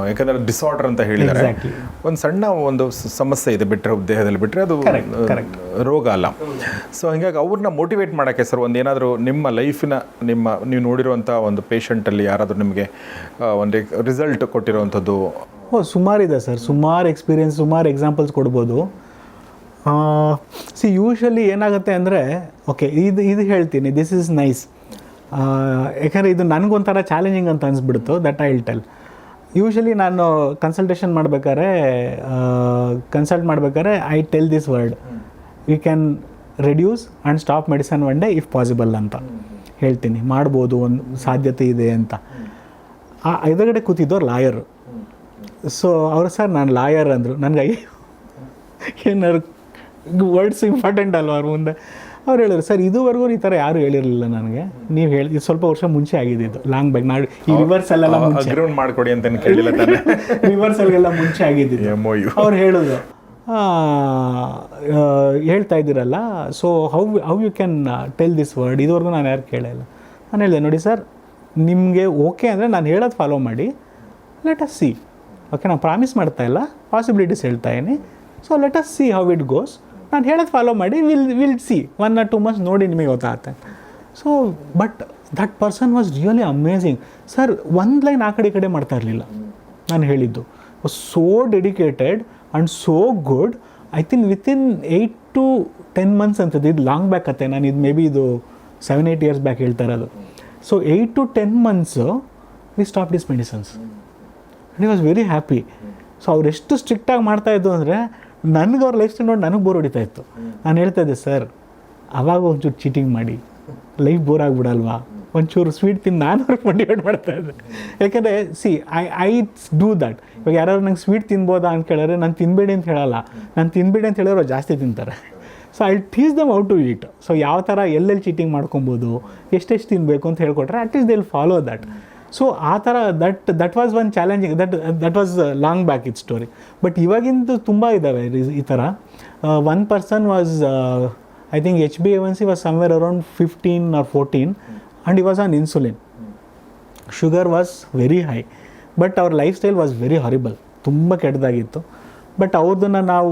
ಯಾಕಂದ್ರೆ ಡಿಸಾರ್ಡರ್ ಅಂತ ಹೇಳಿದ್ದಾರೆ. ಒಂದು ಸಣ್ಣ ಒಂದು ಸಮಸ್ಯೆ ಇದೆ ಬಿಟ್ಟರೆ ದೇಹದಲ್ಲಿ ಬಿಟ್ಟರೆ ಅದು. ರೋಗ ಅಲ್ಲ. ಸೊ ಹಿಂಗಾಗಿ ಅವ್ರನ್ನ ಮೋಟಿವೇಟ್ ಮಾಡೋಕ್ಕೆ ಸರ್ ಒಂದು ಏನಾದರೂ ನಿಮ್ಮ ಲೈಫಿನ ನಿಮ್ಮ ನೀವು ನೋಡಿರುವಂಥ ಒಂದು ಪೇಷಂಟಲ್ಲಿ ಯಾರಾದರೂ ನಿಮಗೆ ಒಂದು ರಿಸಲ್ಟ್ ಕೊಟ್ಟಿರುವಂಥದ್ದು? ಓ ಸುಮಾರಿದೆ ಸರ್. ಸುಮಾರು ಎಕ್ಸ್ಪೀರಿಯನ್ಸ್ ಸುಮಾರು ಎಕ್ಸಾಂಪಲ್ಸ್ ಕೊಡ್ಬೋದು. ಸಿ ಯೂಶಲಿ ಏನಾಗುತ್ತೆ ಅಂದರೆ ಓಕೆ ಇದು ಇದು ಹೇಳ್ತೀನಿ. ದಿಸ್ ಇಸ್ ನೈಸ್ ಯಾಕಂದರೆ ಇದು ನನಗೊಂಥರ ಚಾಲೆಂಜಿಂಗ್ ಅಂತ ಅನಿಸ್ಬಿಡ್ತು ದಟ್ ಐ ಟೆಲ್ ಯೂಶ್ವಲಿ ನಾನು ಕನ್ಸಲ್ಟೇಷನ್ ಮಾಡ್ಬೇಕಾದ್ರೆ ಕನ್ಸಲ್ಟ್ ಮಾಡ್ಬೇಕಾದ್ರೆ I tell this word we can reduce and stop medicine one day if possible ಅಂತ ಹೇಳ್ತೀನಿ. ಮಾಡ್ಬೋದು ಒಂದು ಸಾಧ್ಯತೆ ಇದೆ ಅಂತ. ಆ ಎದುರುಗಡೆ ಕೂತಿದ್ದವ್ರು ಲಾಯರು ಸೊ ಅವರು ಸರ್ ನಾನು ಲಾಯರ್ ಅಂದರು. ನನಗೆ ಏನಾದ್ರು ವರ್ಡ್ಸ್ ಇಂಪಾರ್ಟೆಂಟ್ ಅಲ್ವ ಅವ್ರ ಮುಂದೆ? ಅವ್ರು ಹೇಳಿದ್ರು ಸರ್ ಇದುವರೆಗೂ ಈ ಥರ ಯಾರು ಹೇಳಿರಲಿಲ್ಲ ನನಗೆ. ನೀವು ಹೇಳಿ ಇದು ಸ್ವಲ್ಪ ವರ್ಷ ಮುಂಚೆ ಆಗಿದ್ದು ಲಾಂಗ್ ಬ್ಯಾಕ್. ನಾಡು ಈ ರಿವರ್ಸಲ್ಲೆಲ್ಲ ಮುಂಚೆ. ಮಾಡ್ಕೊಡಿ ಅಂತ ಕೇಳಿಲ್ಲ ರಿವರ್ಸ್ ರಿವರ್ಸಲ್ಗೆಲ್ಲ ಮುಂಚೆ ಆಗಿದ್ದು ಎಂ ಅವ್ರು ಹೇಳಿದ್ರು. ಹೇಳ್ತಾ ಇದ್ದೀರಲ್ಲ so how how you can tell this word ಇದುವರೆಗೂ ನಾನು ಯಾರು ಕೇಳಿಲ್ಲ ನಾನು ಹೇಳಿದೆ ನೋಡಿ ಸರ್ ನಿಮಗೆ ಓಕೆ ಅಂದರೆ ನಾನು ಹೇಳೋದು ಫಾಲೋ ಮಾಡಿ. ಲೆಟ್ ಅಸ್ ಸಿ ಓಕೆ ನಾನು ಪ್ರಾಮಿಸ್ ಮಾಡ್ತಾ ಇಲ್ಲ. ಪಾಸಿಬಿಲಿಟೀಸ್ ಹೇಳ್ತಾ ಇದ್ದೀನಿ. So let us see how it goes ನಾನು ಹೇಳೋದು ಫಾಲೋ ಮಾಡಿ will will see one or two months ನೋಡಿ ನಿಮಗೆ ಗೊತ್ತಾಗುತ್ತೆ. So but that person was really amazing sir ಒಂದು ಲೈನ್ ಆ ಕಡೆ ಈ ಕಡೆ ಮಾಡ್ತಾ ಇರಲಿಲ್ಲ ನಾನು ಹೇಳಿದ್ದು. So dedicated and so good I think within eight to ten months ಅಂತದ್ದು, ಇದು ಲಾಂಗ್ ಬ್ಯಾಕ್ ಅತ್ತೆ. ನಾನು ಇದು ಮೇ ಬಿ ಇದು ಸೆವೆನ್ ಏಯ್ಟ್ ಇಯರ್ಸ್ ಬ್ಯಾಕ್ ಹೇಳ್ತಾ ಇರೋದು. So eight to ten months we stop these medicines and was very happy so ಅವ್ರು ಎಷ್ಟು ಸ್ಟ್ರಿಕ್ಟಾಗಿ ಮಾಡ್ತಾಯಿದ್ದು ಅಂದರೆ ನನಗೆ ಅವ್ರ ಲೈಫ್ ಸ್ಟೈಲ್ ನೋಡಿ ನನಗೆ ಬೋರ್ ಹೊಡಿತಾ ಇತ್ತು. ನಾನು ಹೇಳ್ತಾ ಇದ್ದೆ, ಸರ್, ಅವಾಗ ಒಂಚೂರು ಚೀಟಿಂಗ್ ಮಾಡಿ ಲೈಫ್ ಬೋರ್ ಆಗಿಬಿಡಲ್ವಾ? ಒಂಚೂರು ಸ್ವೀಟ್ ತಿಂದು ನಾನು ಅವ್ರಿಗೆ ಮೋಟಿವೇಟ್ ಮಾಡ್ತಾ ಇದ್ದೆ. ಯಾಕಂದರೆ see I I do that ಇವಾಗ ಯಾರಾದ್ರು ನಂಗೆ ಸ್ವೀಟ್ ತಿನ್ಬೋದಾ ಅಂತ ಕೇಳಿದ್ರೆ, ನಾನು ತಿನ್ಬೇಡಿ ಅಂತ ಹೇಳಲ್ಲ. ನಾನು ತಿನ್ಬೇಡಿ ಅಂತ ಹೇಳೋರು ಜಾಸ್ತಿ ತಿಂತಾರೆ. So I tease them out to eat so ಯಾವ ಥರ ಎಲ್ಲೆಲ್ಲಿ ಚೀಟಿಂಗ್ ಮಾಡ್ಕೊಬೋದು, ಎಷ್ಟೆಷ್ಟು ತಿನ್ನಬೇಕು ಅಂತ ಹೇಳ್ಕೊಟ್ರೆ at at least they'll follow that so ಆ ಥರ that that was one challenging that that was long back it story but ಇವಾಗಿಂದು ತುಂಬ ಇದ್ದಾವೆ ಈ- ಥರ. One person was I think H B N C was somewhere around fifteen or fourteen and he was on insulin sugar was very high but ಅವ್ರ lifestyle was very horrible ತುಂಬ ಕೆಟ್ಟದಾಗಿತ್ತು. But ಅವ್ರದನ್ನ ನಾವು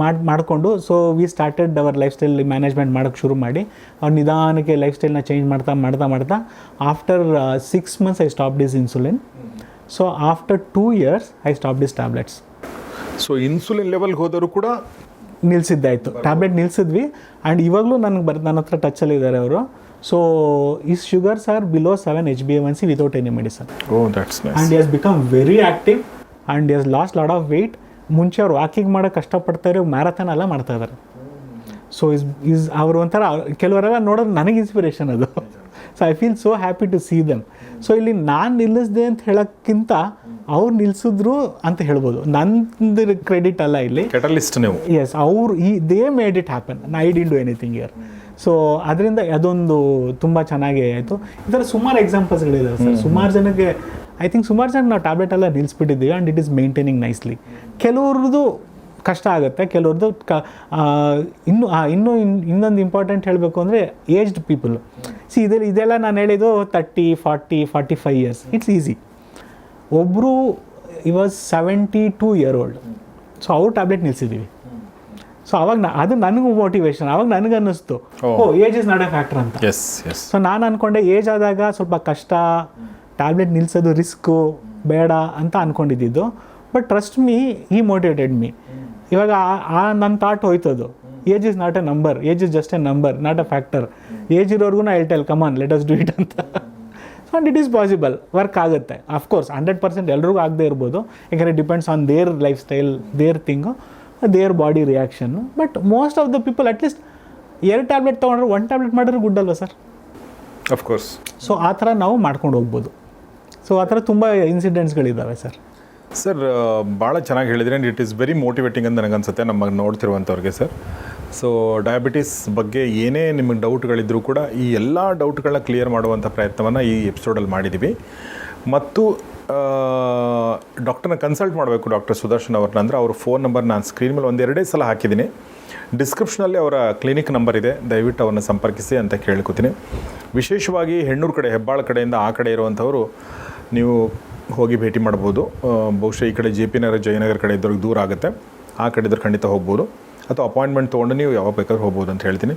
ಮಾಡಿ ಮಾಡಿಕೊಂಡು so we started our lifestyle management ಮಾಡೋಕ್ಕೆ ಶುರು ಮಾಡಿ ಅವ್ರು ನಿಧಾನಕ್ಕೆ ಲೈಫ್ ಸ್ಟೈಲ್ನ ಚೇಂಜ್ ಮಾಡ್ತಾ ಮಾಡ್ತಾ ಮಾಡ್ತಾ after six months I stop this insulin so after two years I stop these tablets so insulin ಲೆವೆಲ್ಗೆ ಹೋದರೂ ಕೂಡ ನಿಲ್ಸಿದ್ದಾಯಿತು. ಟ್ಯಾಬ್ಲೆಟ್ ನಿಲ್ಸಿದ್ವಿ. ಆ್ಯಂಡ್ ಇವಾಗಲೂ ನನಗೆ ಬರ್ ನನ್ನ ಹತ್ರ ಟಚಲ್ಲಿ ಇದ್ದಾರೆ ಅವರು. So is sugars are below seven H B N C without any medicine oh that's nice and is become very active and has lost lot of weight ಮುಂಚೆ ಅವ್ರು ವಾಕಿಂಗ್ ಮಾಡೋಕೆ ಕಷ್ಟಪಡ್ತಾ ಇರೋ ಮ್ಯಾರಥಾನ್ ಎಲ್ಲ ಮಾಡ್ತಾ ಇದ್ದಾರೆ ಸೊ ಇಸ್ ಇಸ್ ಅವರು ಒಂಥರ ಕೆಲವರೆಲ್ಲ ನೋಡೋದು ನನಗೆ ಇನ್ಸ್ಪಿರೇಷನ್ ಅದು. So I feel so happy to see them so ಇಲ್ಲಿ ನಾನು ನಿಲ್ಲಿಸ್ದೆ ಅಂತ ಹೇಳೋಕ್ಕಿಂತ ಅವ್ರು ನಿಲ್ಲಿಸಿದ್ರು ಅಂತ ಹೇಳ್ಬೋದು. ನಂದು ಕ್ರೆಡಿಟ್ ಅಲ್ಲ ಇಲ್ಲಿ. ಕೆಟಲಿಸ್ಟ್ ನೀವು. ಎಸ್ ಅವ್ರು ಈ they made it happen I didn't do anything here so ಅದರಿಂದ ಅದೊಂದು ತುಂಬ ಚೆನ್ನಾಗಿ ಆಯಿತು. ಈ ಥರ ಸುಮಾರು ಎಕ್ಸಾಂಪಲ್ಸ್ಗಳಿದಾವೆ ಸರ್. ಸುಮಾರು ಜನಕ್ಕೆ ಐ ಥಿಂಕ್ ಸುಮಾರು ಜನ ನಾವು ಟ್ಯಾಬ್ಲೆಟ್ ಎಲ್ಲ ನಿಲ್ಲಿಸ್ಬಿಟ್ಟಿದ್ದೀವಿ and it is maintaining nicely ಕೆಲವ್ರದ್ದು ಕಷ್ಟ ಆಗುತ್ತೆ ಕೆಲವ್ರದ್ದು ಕ ಇನ್ನೂ ಇನ್ನು ಇನ್ನೂ ಇನ್- ಇನ್ನೊಂದು ಇಂಪಾರ್ಟೆಂಟ್ ಹೇಳಬೇಕು ಅಂದರೆ ಏಜ್ಡ್ ಪೀಪಲ್ ಸಿ ಇದೆಲ್ಲ ಇದೆಲ್ಲ ನಾನು ಹೇಳಿದ್ದು thirty forty forty five years it's easy ಒಬ್ಬರು he was seventy two year old so ಅವ್ರು ಟ್ಯಾಬ್ಲೆಟ್ ನಿಲ್ಲಿಸಿದ್ದೀವಿ ಸೊ ಅವಾಗ ನಾ- ಅದು ನನಗೂ ಮೋಟಿವೇಶನ್ ಅವಾಗ ನನಗೆ ಅನ್ನಿಸ್ತು. ಓ. Age is not a factor ಅಂತ. ಎಸ್ ಎಸ್ ಸೊ ನಾನು ಅಂದ್ಕೊಂಡೆ ಏಜ್ ಆದಾಗ ಸ್ವಲ್ಪ ಕಷ್ಟ ಟ್ಯಾಬ್ಲೆಟ್ ನಿಲ್ಸೋದು ರಿಸ್ಕು ಬೇಡ ಅಂತ ಅಂದ್ಕೊಂಡಿದ್ದು ಬಟ್ ಟ್ರಸ್ಟ್ ಮೀ ಈ ಮೋಟಿವೇಟೆಡ್ ಮೀ ಇವಾಗ ಆ- ನನ್ನ thought ಹೋಯ್ತದು. Age is not a number age is just a number not a factor age ಇರೋರ್ಗು ನಾ tell come on let us do it ಅಂತ. So and it is possible work ಆಗುತ್ತೆ. Of course hundred percent ಎಲ್ರಿಗೂ ಆಗದೆ ಇರ್ಬೋದು. ಯಾಕಂದರೆ depends on their lifestyle their thing their body reaction but most of the people at least ಎರಡು tablet ತೊಗೊಂಡ್ರೆ one tablet ಮಾಡಿದ್ರೆ good ಅಲ್ವಾ ಸರ್? ಅಫ್ಕೋರ್ಸ್ ಸೊ ಆ ಥರ ನಾವು ಮಾಡ್ಕೊಂಡು ಹೋಗ್ಬೋದು. ಸೊ ಆ ಥರ ತುಂಬ ಇನ್ಸಿಡೆಂಟ್ಸ್ಗಳಿದ್ದಾವೆ ಸರ್ ಸರ್ ಭಾಳ ಚೆನ್ನಾಗಿ ಹೇಳಿದ್ರೆ ಇಟ್ ಈಸ್ ವೆರಿ ಮೋಟಿವೇಟಿಂಗ್ ಅಂತ ನನಗನ್ಸುತ್ತೆ ನಮಗೆ ನೋಡ್ತಿರುವಂಥವ್ರಿಗೆ ಸರ್ ಸೊ ಡಯಾಬಿಟಿಸ್ ಬಗ್ಗೆ ಏನೇ ನಿಮಗೆ ಡೌಟ್ಗಳಿದ್ರೂ ಕೂಡ ಈ ಎಲ್ಲ ಡೌಟ್ಗಳನ್ನ ಕ್ಲಿಯರ್ ಮಾಡುವಂಥ ಪ್ರಯತ್ನವನ್ನು ಈ ಎಪಿಸೋಡಲ್ಲಿ ಮಾಡಿದ್ದೀವಿ ಮತ್ತು ಡಾಕ್ಟರ್ನ ಕನ್ಸಲ್ಟ್ ಮಾಡಬೇಕು ಡಾಕ್ಟರ್ ಸುದರ್ಶನ್ ಅವ್ರನ್ನ ಅಂದರೆ ಅವ್ರ ಫೋನ್ ನಂಬರ್ ನಾನು ಸ್ಕ್ರೀನ್ ಮೇಲೆ ಒಂದೆರಡೇ ಸಲ ಹಾಕಿದ್ದೀನಿ. ಡಿಸ್ಕ್ರಿಪ್ಷನಲ್ಲಿ ಅವರ ಕ್ಲಿನಿಕ್ ನಂಬರ್ ಇದೆ, ದಯವಿಟ್ಟು ಅವ್ರನ್ನ ಸಂಪರ್ಕಿಸಿ ಅಂತ ಕೇಳ್ಕೊತೀನಿ. ವಿಶೇಷವಾಗಿ ಹೆಣ್ಣೂರು ಕಡೆ, ಹೆಬ್ಬಾಳ ಕಡೆಯಿಂದ ಆ ಕಡೆ ಇರುವಂಥವರು ನೀವು ಹೋಗಿ ಭೇಟಿ ಮಾಡ್ಬೋದು. ಬಹುಶಃ ಈ ಕಡೆ ಜೆ ಪಿ ನಗರ ಜಯನಗರ ಕಡೆ ಇದ್ದವ್ರಿಗೆ ದೂರ ಆಗುತ್ತೆ. ಆ ಕಡೆ ಇದ್ರೆ ಖಂಡಿತ ಹೋಗ್ಬೋದು. ಅಥವಾ ಅಪಾಯಿಂಟ್ಮೆಂಟ್ ತೊಗೊಂಡು ನೀವು ಯಾವಾಗ ಬೇಕಾದ್ರೂ ಹೋಗ್ಬೋದು ಅಂತ ಹೇಳ್ತೀನಿ.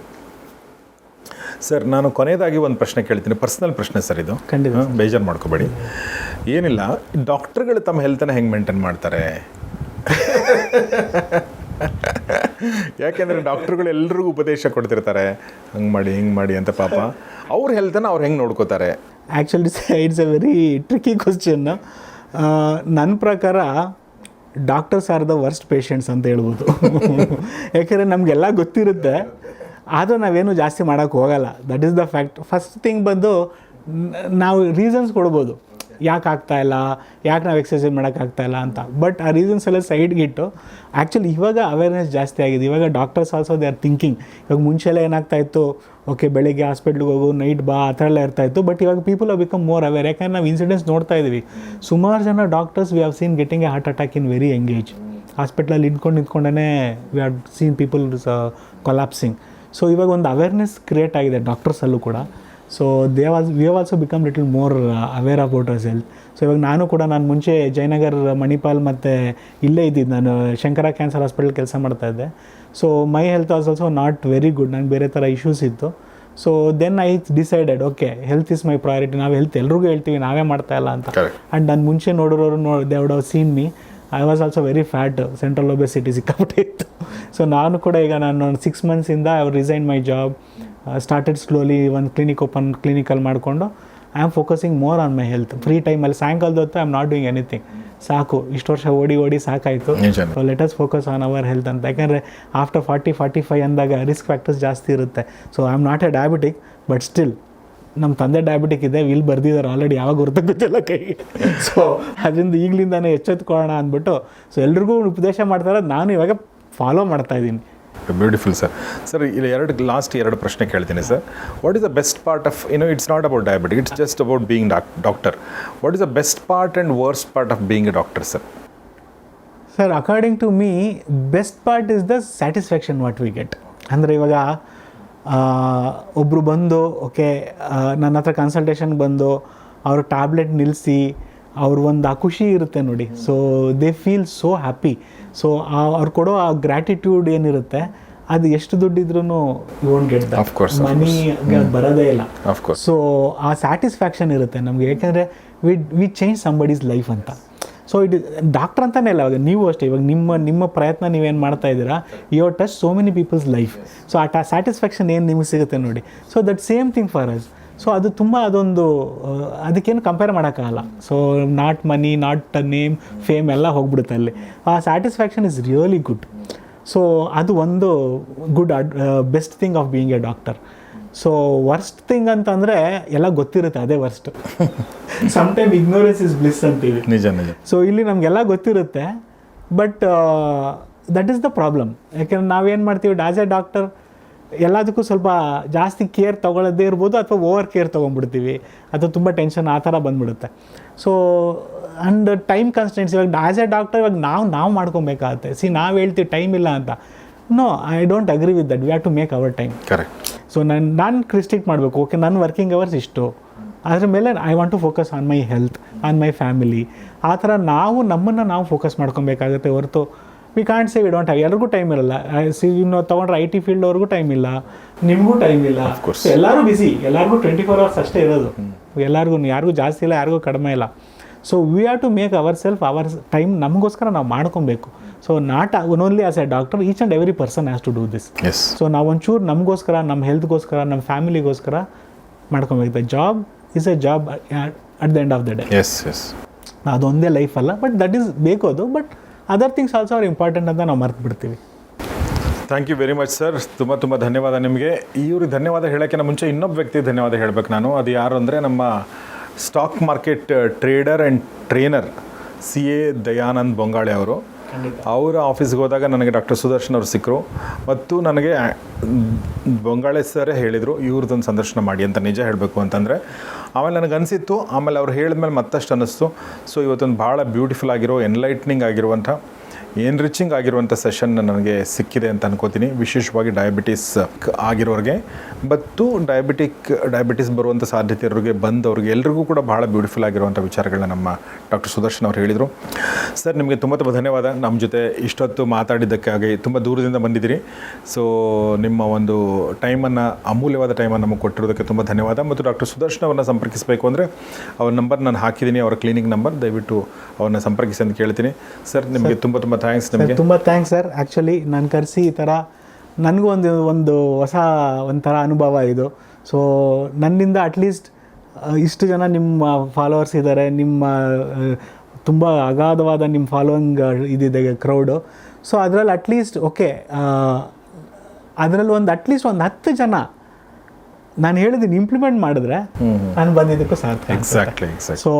ಸರ್ ನಾನು ಕೊನೆಯದಾಗಿ ಒಂದು ಪ್ರಶ್ನೆ ಕೇಳ್ತೀನಿ. ಪರ್ಸ್ನಲ್ ಪ್ರಶ್ನೆ ಸರ್ ಇದು. ಖಂಡಿತ. ಬೇಜಾರು ಮಾಡ್ಕೋಬೇಡಿ. ಏನಿಲ್ಲ ಡಾಕ್ಟರ್ಗಳು ತಮ್ಮ ಹೆಲ್ತನ್ನು ಹೆಂಗೆ ಮೇಂಟೈನ್ ಮಾಡ್ತಾರೆ? ಯಾಕೆಂದರೆ ಡಾಕ್ಟ್ರುಗಳು ಎಲ್ರಿಗೂ ಉಪದೇಶ ಕೊಡ್ತಿರ್ತಾರೆ, ಹಂಗೆ ಮಾಡಿ, ಹಿಂಗೆ ಮಾಡಿ ಅಂತ ಪಾಪ. ಅವ್ರ ಹೆಲ್ತನ್ನು ಅವ್ರು ಹೆಂಗೆ ನೋಡ್ಕೋತಾರೆ? Actually it's a very tricky question ನನ್ನ ಪ್ರಕಾರ doctors are the worst patients ಅಂತ ಹೇಳ್ಬೋದು. ಯಾಕೆಂದರೆ ನಮಗೆಲ್ಲ ಗೊತ್ತಿರುತ್ತೆ, ಆದರೂ ನಾವೇನು ಜಾಸ್ತಿ ಮಾಡೋಕ್ಕೆ ಹೋಗಲ್ಲ. That is the fact first thing ಬಂದು ನಾವು ರೀಸನ್ಸ್ ಕೊಡ್ಬೋದು. ಯಾಕೆ ಇಲ್ಲ? ಯಾಕೆ ನಾವು ಎಕ್ಸಸೈಸ್ ಮಾಡೋಕ್ಕಾಗ್ತಾ ಇಲ್ಲ ಅಂತ. ಬಟ್ ಆ ರೀಸನ್ಸ್ ಎಲ್ಲ ಸೈಡ್ಗೆ ಇಟ್ಟು ಆ್ಯಕ್ಚುಲಿ ಇವಾಗ ಅವೇರ್ನೆಸ್ ಜಾಸ್ತಿ ಆಗಿದೆ. ಇವಾಗ doctors also they are thinking ಇವಾಗ ಮುಂಚೆ ಎಲ್ಲ ಏನಾಗ್ತಾ ಇತ್ತು? ಓಕೆ ಬೆಳಿಗ್ಗೆ ಹಾಸ್ಪಿಟ್ಲಿಗೆ ಹೋಗು ನೈಟ್ ಬಾ, ಆ ಥರ ಎಲ್ಲ ಇರ್ತಾ ಇತ್ತು. ಬಟ್ ಇವಾಗ people are become more aware ಯಾಕಂದ್ರೆ ನಾವು ಇನ್ಸಿಡೆಂಟ್ಸ್ ನೋಡ್ತಾ ಇದ್ದೀವಿ ಸುಮಾರು ಜನ doctors we have seen getting a heart attack in very engage ಹಾಸ್ಪಿಟ್ಲಲ್ಲಿ ನಿಂತ್ಕೊಂಡು ನಿಂತ್ಕೊಂಡೇ we are seen people collapsing so ಇವಾಗ ಒಂದು ಅವೇರ್ನೆಸ್ ಕ್ರಿಯೇಟ್ ಆಗಿದೆ ಡಾಕ್ಟರ್ಸಲ್ಲೂ ಕೂಡ. So they was we have also become little more aware about us health so ಇವಾಗ ನಾನು ಕೂಡ ನಾನು ಮುಂಚೆ ಜಯನಗರ್ ಮಣಿಪಾಲ್ ಮತ್ತು ಇಲ್ಲೇ ಇದ್ದಿದ್ದು. ನಾನು ಶಂಕರ ಕ್ಯಾನ್ಸರ್ ಹಾಸ್ಪಿಟಲ್ ಕೆಲಸ ಮಾಡ್ತಾಯಿದ್ದೆ so my health was also not very good ನಂಗೆ ಬೇರೆ ಥರ ಇಶ್ಯೂಸ್ ಇತ್ತು. So then I decided okay health is my priority ನಾವು ಹೆಲ್ತ್ ಎಲ್ರಿಗೂ ಹೇಳ್ತೀವಿ ನಾವೇ ಮಾಡ್ತಾ ಇಲ್ಲ ಅಂತ. ಆ್ಯಂಡ್ ನಾನು ಮುಂಚೆ ನೋಡಿರೋರು know they would seen me I was also very fat central obesity ಸಿಕ್ಕಾಪಟ್ಟೆ ಇತ್ತು ಸೊ ನಾನು ಕೂಡ ಈಗ ನಾನು ಒಂದು six ಮಂತ್ಸಿಂದ I resign my job started slowly ಒಂದು ಕ್ಲಿನಿಕ್ ಓಪನ್ ಕ್ಲಿನಿಕಲ್ಲಿ ಮಾಡಿಕೊಂಡು I am focusing more on my health free ಟೈಮಲ್ಲಿ ಸಾಯಂಕಾಲದ ಹೊತ್ತು I am not doing anything ಸಾಕು ಇಷ್ಟು ವರ್ಷ ಓಡಿ ಓಡಿ ಸಾಕಾಯಿತು. So let us focus on our health ಅಂತ. ಯಾಕಂದರೆ ಆಫ್ಟರ್ ಫಾರ್ಟಿ ಫಾರ್ಟಿ ಫೈವ್ ಅಂದಾಗ ರಿಸ್ಕ್ ಫ್ಯಾಕ್ಟರ್ಸ್ ಜಾಸ್ತಿ ಇರುತ್ತೆ. So I am not a diabetic but still ನಮ್ಮ ತಂದೆ ಡಯಾಬಿಟಿಕ್ ಇದೆ ಇಲ್ಲಿ ಬರ್ದಿದ್ದಾರೆ ಆಲ್ರೆಡಿ ಯಾವಾಗ ಹೊರತ ಗೊತ್ತಿಲ್ಲ ಕೈಗೆ. ಸೊ ಅದರಿಂದ ಈಗಲಿಂದಾನೆ ಎಚ್ಚೆತ್ಕೊಳ್ಳೋಣ ಅಂದ್ಬಿಟ್ಟು ಸೊ ಎಲ್ರಿಗೂ ಉಪದೇಶ ಮಾಡ್ತಾರೆ ನಾನು ಇವಾಗ ಫಾಲೋ ಮಾಡ್ತಾ ಇದ್ದೀನಿ. ಬ್ಯೂಟಿಫುಲ್ ಸರ್ ಸರ್ ಇಲ್ಲಿ ಎರಡು ಲಾಸ್ಟ್ ಎರಡು ಪ್ರಶ್ನೆ ಕೇಳ್ತೀನಿ sir what is the best part of you know it's not about diabetic it's just about being doc doctor what is the best part and worst part of being a doctor sir sir according to me best part is the satisfaction what we get ಅಂದರೆ ಇವಾಗ ಒಬ್ಬರು ಬಂದು okay ನನ್ನ ಹತ್ರ consultation ಬಂದು ಅವ್ರ tablet ನಿಲ್ಲಿಸಿ ಅವ್ರ ಒಂದು ಆ ಖುಷಿ ಇರುತ್ತೆ ನೋಡಿ. So they feel so happy so ಅವ್ರು ಕೊಡೋ ಆ ಗ್ರ್ಯಾಟಿಟ್ಯೂಡ್ ಏನಿರುತ್ತೆ ಅದು ಎಷ್ಟು ದುಡ್ಡಿದ್ರೂ ವೋಂಟ್ ಗೆಟ್ ಮನಿ ಬರೋದೇ ಇಲ್ಲ. ಸೊ ಆ ಸ್ಯಾಟಿಸ್ಫ್ಯಾಕ್ಷನ್ ಇರುತ್ತೆ ನಮಗೆ. ಯಾಕೆಂದರೆ we we change somebody's life ಅಂತ. ಸೊ ಇಟ್ ಡಾಕ್ಟರ್ ಅಂತಲೇ ಇಲ್ಲ ಇವಾಗ ನೀವು ಅಷ್ಟೇ, ಇವಾಗ ನಿಮ್ಮ ನಿಮ್ಮ ಪ್ರಯತ್ನ ನೀವೇನು ಮಾಡ್ತಾ ಇದ್ದೀರಾ? You touch so many people's life so ಆ ಸ್ಯಾಟಿಸ್ಫ್ಯಾಕ್ಷನ್ ಏನು ನಿಮಗೆ ಸಿಗುತ್ತೆ ನೋಡಿ. So that same thing for us so ಅದು ತುಂಬ ಅದೊಂದು ಅದಕ್ಕೇನು ಕಂಪೇರ್ ಮಾಡೋಕ್ಕಾಗಲ್ಲ. So not money not name fame ಎಲ್ಲ ಹೋಗ್ಬಿಡುತ್ತೆ ಅಲ್ಲಿ. ಆ satisfaction is really good so ಅದು ಒಂದು good and best thing of being a doctor so worst thing ಅಂತಂದರೆ ಎಲ್ಲ ಗೊತ್ತಿರುತ್ತೆ ಅದೇ worst sometime ignorance is bliss ಅಂತೀವಿ. ನಿಜ ನಿಜ. ಸೊ ಇಲ್ಲಿ ನಮಗೆಲ್ಲ ಗೊತ್ತಿರುತ್ತೆ but that is the problem ಯಾಕೆಂದ್ರೆ ನಾವೇನು ಮಾಡ್ತೀವಿ ಆಸ್ ಎ ಡಾಕ್ಟರ್ ಎಲ್ಲದಕ್ಕೂ ಸ್ವಲ್ಪ ಜಾಸ್ತಿ ಕೇರ್ ತೊಗೊಳ್ಳೋದೇ ಇರ್ಬೋದು ಅಥವಾ ಓವರ್ ಕೇರ್ ತೊಗೊಂಡ್ಬಿಡ್ತೀವಿ. ಅಥವಾ ತುಂಬ ಟೆನ್ಷನ್ ಆ ಥರ ಬಂದ್ಬಿಡುತ್ತೆ. ಸೊ ಆ್ಯಂಡ್ ಟೈಮ್ ಕನ್ಸ್ಟೆಂಟ್ಸ್ ಇವಾಗ ಆ್ಯಸ್ ಎ ಡಾಕ್ಟರ್ ಇವಾಗ ನಾವು ನಾವು ಮಾಡ್ಕೊಬೇಕಾಗುತ್ತೆ. ಸಿ ನಾವು ಹೇಳ್ತೀವಿ ಟೈಮ್ ಇಲ್ಲ ಅಂತ. No I don't agree with that we have to make our time correct so ನಾನು ನಾನು ಕ್ರಿಸ್ಟಿಕ್ ಮಾಡಬೇಕು. ಓಕೆ ನನ್ನ ವರ್ಕಿಂಗ್ ಅವರ್ಸ್ ಇಷ್ಟು. ಅದ್ರ ಮೇಲೆ I want to focus on my health on my family ಆ ಥರ ನಾವು ನಮ್ಮನ್ನು ನಾವು ಫೋಕಸ್ ಮಾಡ್ಕೊಬೇಕಾಗುತ್ತೆ ಹೊರತು we can't say we don't have ಎಲ್ರಿಗೂ ಟೈಮ್ ಇರಲ್ಲ. ಸಿ ಇನ್ನು ತೊಗೊಂಡ್ರೆ ಐ ಟಿ ಫೀಲ್ಡ್ ಅವ್ರಿಗೂ ಟೈಮ್ ಇಲ್ಲ. ನಿಮಗೂ ಟೈಮ್ ಇಲ್ಲ. ಎಲ್ಲರೂ ಬಿಸಿ ಎಲ್ಲರಿಗೂ ಟ್ವೆಂಟಿ ಫೋರ್ ಅವರ್ಸ್ ಅಷ್ಟೇ ಇರೋದು. ಎಲ್ಲರಿಗೂ ಯಾರಿಗೂ ಜಾಸ್ತಿ ಇಲ್ಲ ಯಾರಿಗೂ ಕಡಿಮೆ ಇಲ್ಲ. So we have to make our self our time ನಮಗೋಸ್ಕರ ನಾವು ಮಾಡ್ಕೊಬೇಕು. So not only as a doctor each and every person has to do this so ನಾವು ಒಂಚೂರು ನಮಗೋಸ್ಕರ ನಮ್ಮ ಹೆಲ್ತ್ಗೋಸ್ಕರ ನಮ್ಮ ಫ್ಯಾಮಿಲಿಗೋಸ್ಕರ ಮಾಡ್ಕೊಬೇಕು. Job is a job at the end of the day yes yes ಅದೊಂದೇ ಲೈಫ್ ಅಲ್ಲ ಬಟ್ ದಟ್ ಈಸ್ ಬೇಕು ಅದು. ಬಟ್ ಅದರ್ ಥಿಂಗ್ಸ್ ಆಲ್ಸೋ ಅವ್ರು ಇಂಪಾರ್ಟೆಂಟ್ ಅಂತ ನಾವು ಮರ್ತು ಬಿಡ್ತೀವಿ. Thank you very much sir ತುಂಬ ತುಂಬ ಧನ್ಯವಾದ ನಿಮಗೆ. ಇವ್ರಿಗೆ ಧನ್ಯವಾದ ಹೇಳೋಕ್ಕಿಂತ ಮುಂಚೆ ಇನ್ನೊಬ್ಬ ವ್ಯಕ್ತಿ ಧನ್ಯವಾದ ಹೇಳಬೇಕು ನಾನು. ಅದು ಯಾರು ಅಂದರೆ ನಮ್ಮ stock market trader and trainer C A Dayanand Bongale ಅವರು. ಅವರ ಆಫೀಸ್ಗೆ ಹೋದಾಗ ನನಗೆ ಡಾಕ್ಟರ್ ಸುದರ್ಶನ್ ಅವರು ಸಿಕ್ಕರು. ಮತ್ತು ನನಗೆ ಬೊಂಗಾಳೆ ಸರೇ ಹೇಳಿದರು ಇವ್ರದ್ದೊಂದು ಸಂದರ್ಶನ ಮಾಡಿ ಅಂತ ನಿಜ ಹೇಳಬೇಕು ಅಂತಂದರೆ. ಆಮೇಲೆ ನನಗೆ ಅನಿಸಿತ್ತು ಆಮೇಲೆ ಅವ್ರು ಹೇಳಿದ್ಮೇಲೆ ಮತ್ತಷ್ಟು ಅನ್ನಿಸ್ತು. ಸೊ ಇವತ್ತೊಂದು ಭಾಳ ಬ್ಯೂಟಿಫುಲ್ ಆಗಿರೋ ಎನ್ಲೈಟ್ನಿಂಗ್ ಆಗಿರುವಂಥ ಎನ್ರಿಚಿಂಗ್ ಆಗಿರುವಂಥ ಸೆಷನ್ ನನಗೆ ಸಿಕ್ಕಿದೆ ಅಂತ ಅನ್ಕೋತೀನಿ. ವಿಶೇಷವಾಗಿ ಡಯಾಬಿಟಿಸ್ ಆಗಿರೋರಿಗೆ. ಮತ್ತು ಡಯಾಬಿಟಿಕ್ ಡಯಾಬಿಟಿಸ್ ಬರುವಂಥ ಸಾಧ್ಯತೆ ಇರೋರಿಗೆ ಬಂದವ್ರಿಗೆ ಎಲ್ರಿಗೂ ಕೂಡ ಬಹಳ ಬ್ಯೂಟಿಫುಲ್ ಆಗಿರುವಂಥ ವಿಚಾರಗಳನ್ನ ನಮ್ಮ ಡಾಕ್ಟರ್ ಸುದರ್ಶನ್ ಅವರು ಹೇಳಿದರು. ಸರ್ ನಿಮಗೆ ತುಂಬ ತುಂಬ ಧನ್ಯವಾದ. ನಮ್ಮ ಜೊತೆ ಇಷ್ಟೊತ್ತು ಮಾತಾಡಿದ್ದಕ್ಕಾಗಿ ತುಂಬ ದೂರದಿಂದ ಬಂದಿದ್ದೀರಿ. ಸೊ ನಿಮ್ಮ ಒಂದು ಟೈಮನ್ನು ಅಮೂಲ್ಯವಾದ ಟೈಮನ್ನು ನಮಗೆ ಕೊಟ್ಟಿರೋದಕ್ಕೆ ತುಂಬ ಧನ್ಯವಾದ. ಮತ್ತು ಡಾಕ್ಟರ್ ಸುದರ್ಶನ್ ಅವ್ರನ್ನ ಸಂಪರ್ಕಿಸಬೇಕು ಅಂದರೆ ಅವ್ರ ನಂಬರ್ ನಾನು ಹಾಕಿದ್ದೀನಿ ಅವರ ಕ್ಲಿನಿಕ್ ನಂಬರ್ ದಯವಿಟ್ಟು ಅವ್ರನ್ನ ಸಂಪರ್ಕಿಸಿ ಅಂತ ಕೇಳ್ತೀನಿ. ಸರ್ ನಿಮಗೆ ತುಂಬ ತುಂಬ ಥ್ಯಾಂಕ್ಸ್ ನಿಮಗೆ. ತುಂಬ ಥ್ಯಾಂಕ್ಸ್ ಸರ್ ಆ್ಯಕ್ಚುಲಿ ನಾನು ಕರೆಸಿ ಈ ಥರ ನನಗೂ ಒಂದು ಒಂದು ಹೊಸ ಒಂಥರ ಅನುಭವ ಇದು. ಸೊ ನನ್ನಿಂದ ಅಟ್ಲೀಸ್ಟ್ ಇಷ್ಟು ಜನ ನಿಮ್ಮ ಫಾಲೋವರ್ಸ್ ಇದ್ದಾರೆ ನಿಮ್ಮ ತುಂಬ ಅಗಾಧವಾದ ನಿಮ್ಮ ಫಾಲೋಯಿಂಗ್ ಇದಿದೆ ಕ್ರೌಡು ಸೊ ಅದರಲ್ಲಿ ಅಟ್ಲೀಸ್ಟ್ ಓಕೆ ಅದರಲ್ಲಿ ಒಂದು ಅಟ್ಲೀಸ್ಟ್ ಒಂದು ಹತ್ತು ಜನ ನಾನು ಹೇಳಿದ್ದೀನಿ ಇಂಪ್ಲಿಮೆಂಟ್ ಮಾಡಿದ್ರೆ ನಾನು ಬಂದಿದ್ದಕ್ಕೂ ಸಾರ್ಥಕ. ಎಕ್ಸಾಕ್ಟ್ಲಿ ಎಕ್ಸಾಕ್ಟ್ ಸೊ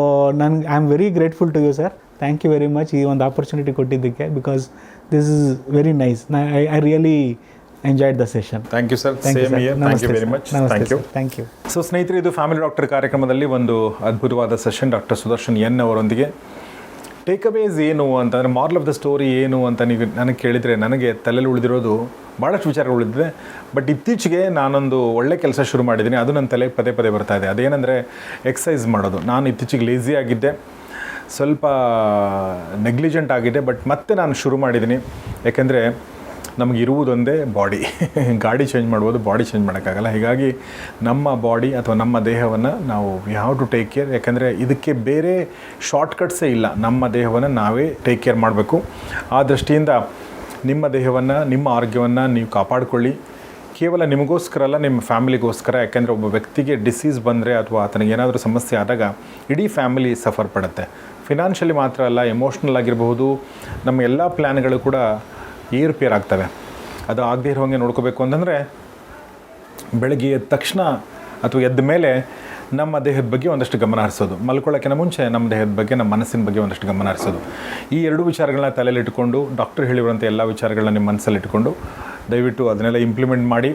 ನನ್ಗೆ I am very grateful to you sir thank you very much ಈ ಒಂದು ಆಪರ್ಚುನಿಟಿ ಕೊಟ್ಟಿದ್ದಕ್ಕೆ because this is very nice I I really enjoyed the session thank you sir thank you same here thank you very much thank you thank you so ಸ್ನೇಹಿತರೆ ಇದು family doctor ಕಾರ್ಯಕ್ರಮದಲ್ಲಿ ಒಂದು ಅದ್ಭುತವಾದ session doctor Sudarshan N ಅವರೊಂದಿಗೆ. Takeaways ಏನು ಅಂತಂದರೆ moral of the story ಏನು ಅಂತ ನೀವು ನನಗೆ ಕೇಳಿದರೆ ನನಗೆ ತಲೆಯಲ್ಲಿ ಉಳಿದಿರೋದು ಭಾಳಷ್ಟು ವಿಚಾರಗಳು ಉಳಿದಿದೆ. ಬಟ್ ಇತ್ತೀಚೆಗೆ ನಾನೊಂದು ಒಳ್ಳೆ ಕೆಲಸ ಶುರು ಮಾಡಿದ್ದೀನಿ. ಅದು ನನ್ನ ತಲೆಗೆ ಪದೇ ಪದೇ ಬರ್ತಾ ಇದೆ. ಅದೇನೆಂದರೆ ಎಕ್ಸಸೈಸ್ ಮಾಡೋದು. ನಾನು ಇತ್ತೀಚೆಗೆ ಲೇಸಿ ಆಗಿದ್ದೆ. ಸ್ವಲ್ಪ ನೆಗ್ಲಿಜೆಂಟ್ ಆಗಿದೆ ಬಟ್ ಮತ್ತೆ ನಾನು ಶುರು ಮಾಡಿದ್ದೀನಿ. ಯಾಕೆಂದರೆ ನಮಗೆ ಇರುವುದೊಂದೇ ಬಾಡಿ ಗಾಡಿ ಚೇಂಜ್ ಮಾಡ್ಬೋದು ಬಾಡಿ ಚೇಂಜ್ ಮಾಡೋಕ್ಕಾಗಲ್ಲ. ಹೀಗಾಗಿ ನಮ್ಮ ಬಾಡಿ ಅಥವಾ ನಮ್ಮ ದೇಹವನ್ನು ನಾವು ಯಾವ ಟು ಟೇಕ್ ಕೇರ್ ಯಾಕೆಂದರೆ ಇದಕ್ಕೆ ಬೇರೆ ಶಾರ್ಟ್ಕಟ್ಸೇ ಇಲ್ಲ. ನಮ್ಮ ದೇಹವನ್ನು ನಾವೇ ಟೇಕ್ ಕೇರ್ ಮಾಡಬೇಕು. ಆ ದೃಷ್ಟಿಯಿಂದ ನಿಮ್ಮ ದೇಹವನ್ನು, ನಿಮ್ಮ ಆರೋಗ್ಯವನ್ನು ನೀವು ಕಾಪಾಡಿಕೊಳ್ಳಿ. ಕೇವಲ ನಿಮಗೋಸ್ಕರ ಅಲ್ಲ, ನಿಮ್ಮ ಫ್ಯಾಮಿಲಿಗೋಸ್ಕರ. ಯಾಕೆಂದರೆ ಒಬ್ಬ ವ್ಯಕ್ತಿಗೆ ಡಿಸೀಸ್ ಬಂದರೆ ಅಥವಾ ಆತನಿಗೆ ಏನಾದರೂ ಸಮಸ್ಯೆ ಆದಾಗ ಇಡೀ ಫ್ಯಾಮಿಲಿ ಸಫರ್ ಪಡುತ್ತೆ. ಫಿನಾನ್ಷಿಯಲಿ ಮಾತ್ರ ಅಲ್ಲ ಎಮೋಷ್ನಲ್ ಆಗಿರಬಹುದು, ನಮ್ಮ ಎಲ್ಲ ಪ್ಲ್ಯಾನ್ಗಳು ಕೂಡ ಏರುಪೇರ್ ಆಗ್ತವೆ ಅದು ಆಗದೇ ಇರೋಂಗೆ ನೋಡ್ಕೋಬೇಕು ಅಂತಂದರೆ, ಬೆಳಗ್ಗೆ ಎದ್ದ ತಕ್ಷಣ ಅಥವಾ ಎದ್ದ ಮೇಲೆ ನಮ್ಮ ದೇಹದ ಬಗ್ಗೆ ಒಂದಷ್ಟು ಗಮನ ಹರಿಸೋದು. ಮಲ್ಕೊಳ್ಳೋಕ್ಕಿಂತ ಮುಂಚೆ ನಮ್ಮ ದೇಹದ ಬಗ್ಗೆ, ನಮ್ಮ ಮನಸ್ಸಿನ ಬಗ್ಗೆ ಒಂದಷ್ಟು ಗಮನ ಹರಿಸೋದು. ಈ ಎರಡು ವಿಚಾರಗಳನ್ನ ತಲೆಯಲ್ಲಿ ಇಟ್ಕೊಂಡು ಡಾಕ್ಟರ್ ಹೇಳಿರುವಂಥ ಎಲ್ಲ ವಿಚಾರಗಳನ್ನ ನಿಮ್ಮ ಮನಸ್ಸಲ್ಲಿ ಇಟ್ಕೊಂಡು ದಯವಿಟ್ಟು ಅದನ್ನೆಲ್ಲ ಇಂಪ್ಲಿಮೆಂಟ್ ಮಾಡಿ.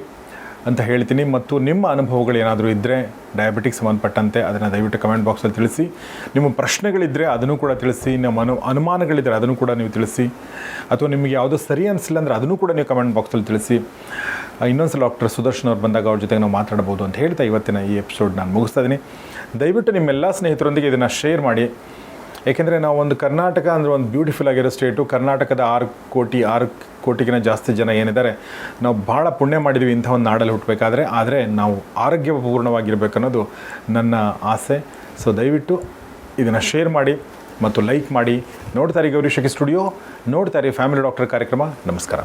ಅಂತ ಹೇಳ್ತೀನಿ. ಮತ್ತು ನಿಮ್ಮ ಅನುಭವಗಳು ಏನಾದರೂ ಇದ್ದರೆ ಡಯಾಬಿಟಿಕ್ ಸಂಬಂಧಪಟ್ಟಂತೆ ಅದನ್ನು ದಯವಿಟ್ಟು ಕಮೆಂಟ್ ಬಾಕ್ಸಲ್ಲಿ ತಿಳಿಸಿ. ನಿಮ್ಮ ಪ್ರಶ್ನೆಗಳಿದ್ದರೆ ಅದನ್ನು ಕೂಡ ತಿಳಿಸಿ. ನಮ್ಮ ಅನು ಅನುಮಾನಗಳಿದ್ದರೆ ಅದನ್ನು ಕೂಡ ನೀವು ತಿಳಿಸಿ. ಅಥವಾ ನಿಮಗೆ ಯಾವುದೋ ಸರಿ ಅನಿಸಿಲ್ಲ ಅಂದರೆ ಅದನ್ನು ಕೂಡ ನೀವು ಕಮೆಂಟ್ ಬಾಕ್ಸಲ್ಲಿ ತಿಳಿಸಿ. ಇನ್ನೊಂದು ಸಲ ಡಾಕ್ಟರ್ ಸುದರ್ಶನ್ ಅವ್ರು ಬಂದಾಗ ಅವ್ರ ಜೊತೆಗೆ ನಾವು ಮಾತಾಡ್ಬೋದು ಅಂತ ಹೇಳ್ತಾ ಇವತ್ತಿನ ಈ ಎಪಿಸೋಡ್ ನಾನು ಮುಗಿಸ್ತಾ ಇದ್ದೀನಿ ದಯವಿಟ್ಟು ನಿಮ್ಮೆಲ್ಲ ಸ್ನೇಹಿತರೊಂದಿಗೆ ಇದನ್ನು ಶೇರ್ ಮಾಡಿ. ಏಕೆಂದರೆ ನಾವು ಒಂದು ಕರ್ನಾಟಕ ಅಂದರೆ ಒಂದು ಬ್ಯೂಟಿಫುಲ್ ಆಗಿರೋ ಸ್ಟೇಟು ಕರ್ನಾಟಕದ ಆರು ಕೋಟಿ, ಆರು ಕೋಟಿಗಿನ ಜಾಸ್ತಿ ಜನ ಏನಿದ್ದಾರೆ, ನಾವು ಭಾಳ ಪುಣ್ಯ ಮಾಡಿದ್ವಿ ಇಂಥ ಒಂದು ನಾಡಲ್ಲಿ ಹುಟ್ಟಬೇಕಾದ್ರೆ ಆದರೆ ನಾವು ಆರೋಗ್ಯಪೂರ್ಣವಾಗಿರಬೇಕನ್ನೋದು ನನ್ನ ಆಸೆ. ಸೊ ದಯವಿಟ್ಟು ಇದನ್ನು ಶೇರ್ ಮಾಡಿ ಮತ್ತು ಲೈಕ್ ಮಾಡಿ. ನೋಡ್ತಾರೆ ಗೌರಿ ಶಕಿ ಸ್ಟುಡಿಯೋ ನೋಡ್ತಾರೆ ಫ್ಯಾಮಿಲಿ ಡಾಕ್ಟರ್ ಕಾರ್ಯಕ್ರಮ. ನಮಸ್ಕಾರ.